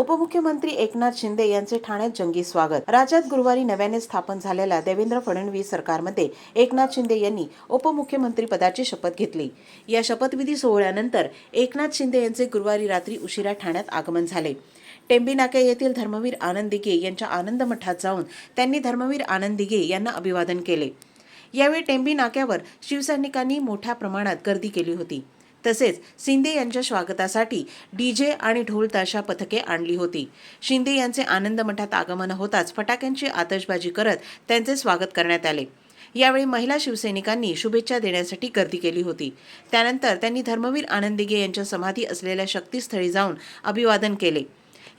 उपमुख्यमंत्री एकनाथ शिंदे यांचे ठाण्यात जंगी स्वागत. राज्यात गुरुवारी नव्याने स्थापन झालेल्या देवेंद्र फडणवीस सरकारमध्ये एकनाथ शिंदे यांनी उपमुख्यमंत्री पदाची शपथ घेतली. या शपथविधी सोहळ्यानंतर एकनाथ शिंदे यांचे गुरुवारी रात्री उशिरा ठाण्यात आगमन झाले. टेंबी नाके येथील धर्मवीर आनंद दिघे यांच्या आनंद मठात जाऊन त्यांनी धर्मवीर आनंद दिघे यांना अभिवादन केले. यावेळी टेंबी नाक्यावर शिवसैनिकांनी मोठ्या प्रमाणात गर्दी केली होती. तसेच शिंदे यांच्या स्वागतासाठी डीजे आणि ढोल ताशा पथके आणली होती. शिंदे यांचे आनंद मठात आगमन होताच फटाक्यांची आतषबाजी करत त्यांचे स्वागत करण्यात आले. यावेळी महिला शिवसैनिकांनी शुभेच्छा देण्यासाठी गर्दी केली होती. त्यानंतर त्यांनी धर्मवीर आनंदिगे यांच्या समाधी असलेल्या शक्तीस्थळी जाऊन अभिवादन केले.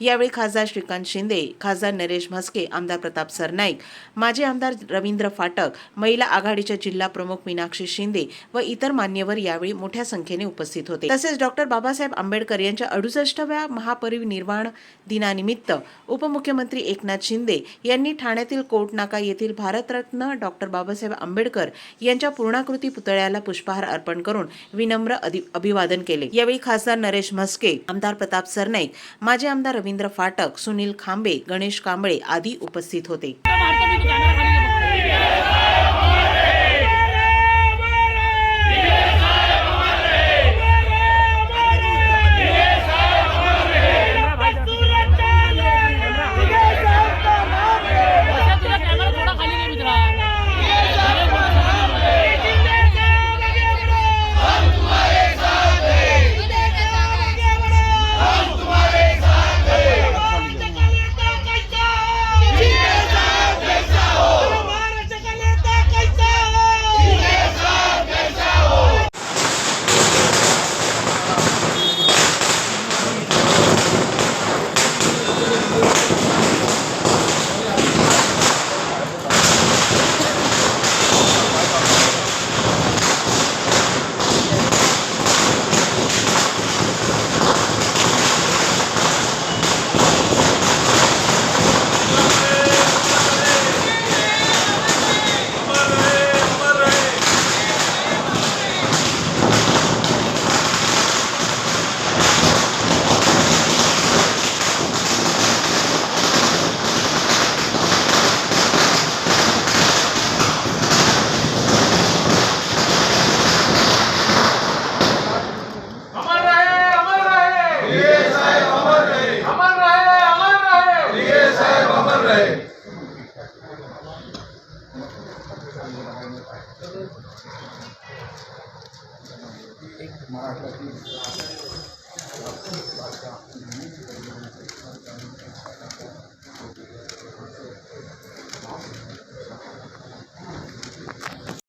यावेळी खासदार श्रीकांत शिंदे खासदार नरेश म्हस्के आमदार प्रताप सरनाईक माजी आमदार रवींद्र फाटक महिला आघाडीच्या जिल्हा प्रमुख मीनाक्षी शिंदे व इतर मान्यवर यावेळी मोठ्या संख्येने उपस्थित होते. तसेच डॉक्टर बाबासाहेब आंबेडकर यांच्या अडुसष्टव्या महापरिनिर्वाण दिनानिमित्त उपमुख्यमंत्री एकनाथ शिंदे यांनी ठाण्यातील कोटनाका येथील भारतरत्न डॉक्टर बाबासाहेब आंबेडकर यांच्या पूर्णाकृती पुतळ्याला पुष्पहार अर्पण करून विनम्र अभिवादन केले. यावेळी खासदार नरेश म्हस्के आमदार प्रताप सरनाईक माजी आमदार रवींद्र फाटक सुनील खांबे गणेश कांबळे आदी उपस्थित होते.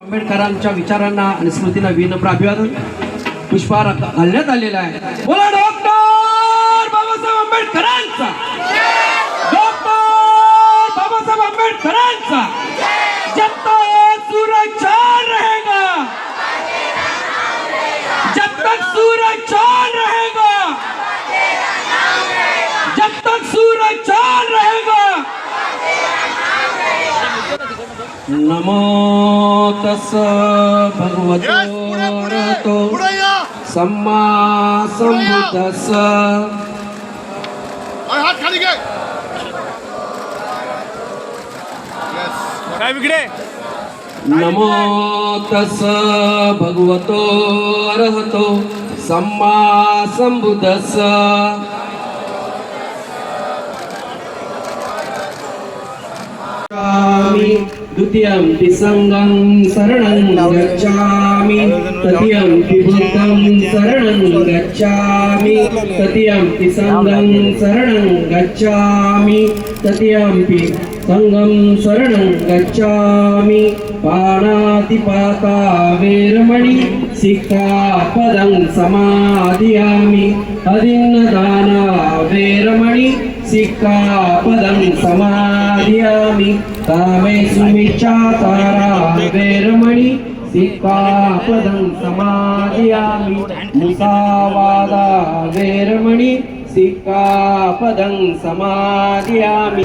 आंबेडकरांच्या विचारांना आणि स्मृतींना विनम्र अभिवादन पुष्पहार घालण्यात आलेला आहे. बोला डॉक्टर बाबासाहेब आंबेडकरांचा. डॉक्टर बाबासाहेब आंबेडकरांचा. නමෝ තස් භගවතෝ අරහතෝ සම්මා සම්බුද්දස්ස ඔය හත් කඩිග යස් කොටයි විගඩේ නමෝ තස් භගවතෝ අරහතෝ සම්මා සම්බුද්දස්ස द्वितीयं संगं शरणं गच्छामि तृतीयं बुद्धं शरणं गच्छामि तृतीयं संगं शरणं गच्छामि तृतीयं संगं शरणं गच्छामि पाणातिपाता वेरमणि सिक्खापदं समाधियामि अदिन्नदाना वेरमणि सिक्खापदं समादयामि कामेषु मिच्छाचारा वेरमणि. सिक्खापदं समाधियामि मुसावादा वेरमणि. सिक्कापदं समादयामि